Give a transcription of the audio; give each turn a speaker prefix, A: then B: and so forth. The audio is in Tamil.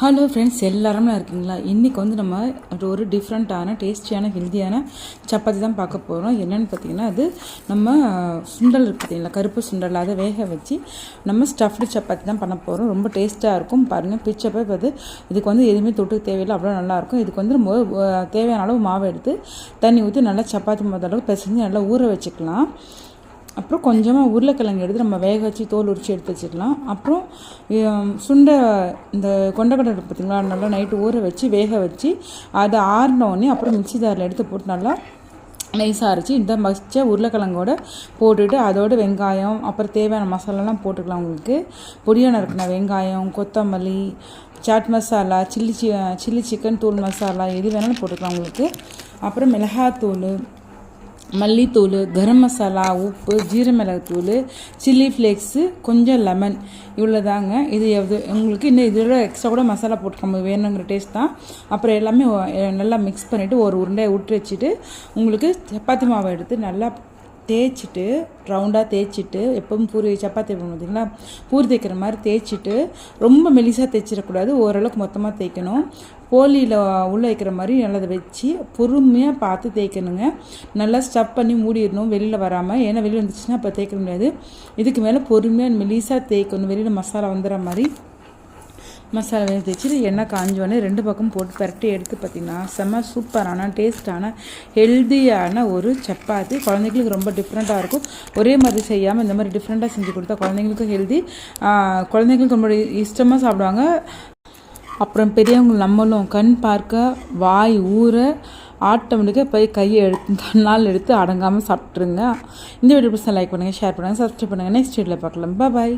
A: ஹலோ ஃப்ரெண்ட்ஸ் எல்லாருமே இருக்கீங்களா? இன்றைக்கி வந்து நம்ம ஒரு ஒரு டிஃப்ரெண்ட்டான டேஸ்டியான ஹெல்த்தியான சப்பாத்தி தான் பார்க்க போகிறோம் என்னென்னு பார்த்தீங்கன்னா அது நம்ம சுண்டல் பார்த்தீங்களா? கருப்பு சுண்டல் அதை வேக வச்சு நம்ம ஸ்டஃப்டு சப்பாத்தி தான் பண்ண போகிறோம் ரொம்ப டேஸ்ட்டாக இருக்கும். பாருங்கள் பிச்சப்போ அது இதுக்கு வந்து எதுவுமே தொட்டு தேவையில்லை. அவ்வளோ நல்லாயிருக்கும் இதுக்கு வந்து நம்ம தேவையான அளவு மாவு எடுத்து தண்ணி ஊற்றி நல்லா சப்பாத்தி மொதல் அளவுக்கு பிசைஞ்சு நல்லா ஊற வச்சுக்கலாம். அப்புறம் கொஞ்சமாக உருளைக்கிழங்கு எடுத்து நம்ம வேக வச்சு தோல் உரிச்சு எடுத்து வச்சுக்கலாம். அப்புறம் சுண்டை இந்த கொண்டக்கடை பார்த்திங்களா பார்த்தீங்களா நல்லா நைட்டு ஊற வச்சு வேக வச்சு அதை ஆறினோடனே அப்புறம் மிக்சி ஜாரில் எடுத்து போட்டு நல்லா நைஸாக அரைச்சி இந்த மசிச்ச உருளைக்கிழங்கோட போட்டுட்டு அதோட வெங்காயம் அப்புறம் தேவையான மசாலாலாம் போட்டுக்கலாம் உங்களுக்கு. பொடியான இருக்குண்ணா வெங்காயம் கொத்தமல்லி சாட் மசாலா சில்லி சி சில்லி சிக்கன் தூள் மசாலா எது வேணாலும் போட்டுக்கலாம் உங்களுக்கு. அப்புறம் மிளகாத்தூள் மல்லித்தூள் கரம் மசாலா உப்பு ஜீரமிளகுத்தூள் சில்லி ஃப்ளேக்ஸு கொஞ்சம் லெமன். இவ்வளோ தாங்க இது எது உங்களுக்கு இன்னும் இதோட எக்ஸ்ட்ரா கூட மசாலா போட்டுக்கோங்க வேணுங்கிற டேஸ்ட் தான். அப்புறம் எல்லாமே நல்லா மிக்ஸ் பண்ணிவிட்டு ஒரு உருண்டையை விட்டு வச்சுட்டு உங்களுக்கு சப்பாத்தி மாவை எடுத்து நல்லா தேய்ச்சிட்டு ரவுண்டாக தேய்ச்சிட்டு எப்பவும் பூரி சப்பாத்தி வைப்போம் பார்த்தீங்களா பூரி தேய்க்கிற மாதிரி தேய்ச்சிட்டு ரொம்ப மெலிசாக தேய்ச்சிடக்கூடாது. ஓரளவுக்கு மொத்தமாக தேய்க்கணும். போலியில் உள்ளே வைக்கிற மாதிரி நல்லா அதை வச்சு பொறுமையாக பார்த்து தேய்க்கணுங்க. நல்லா ஸ்டப் பண்ணி மூடிடணும் வெளியில் வராமல் ஏன்னா வெளியில் வந்துச்சுன்னா அப்போ தேய்க்க முடியாது. இதுக்கு மேலே பொறுமையாக மெலிசாக தேய்க்கணும். வெளியில் மசாலா வந்துடுற மாதிரி. மசாலா வேஸ்ட் வச்சுட்டு எண்ணெய் காஞ்சோடனே ரெண்டு பக்கம் போட்டு பரட்டி எடுத்து பார்த்திங்கன்னா செம்ம சூப்பரான டேஸ்டான ஹெல்தியான ஒரு சப்பாத்தி. குழந்தைங்களுக்கு ரொம்ப டிஃப்ரெண்ட்டாக இருக்கும். ஒரே மாதிரி செய்யாமல் இந்த மாதிரி டிஃப்ரெண்ட்டாக செஞ்சு கொடுத்தா குழந்தைங்களுக்கும் ஹெல்தி குழந்தைங்களுக்கு ரொம்ப இஷ்டமாக சாப்பிடுவாங்க. அப்புறம் பெரியவங்க நம்மளும் கண் பார்க்க வாய் ஊற ஆட்டோமேட்டிக்காக போய் கையை எடுத்து தன்னால் எடுத்து அடங்காமல் சாப்பிட்ருங்க இந்த வீடியோ பிடிச்சா லைக் பண்ணுங்கள் ஷேர் பண்ணுங்கள் சப்ஸ்கிரைப் பண்ணுங்கள் நெக்ஸ்ட் வீடியோவில் பார்க்கலாம். பாய்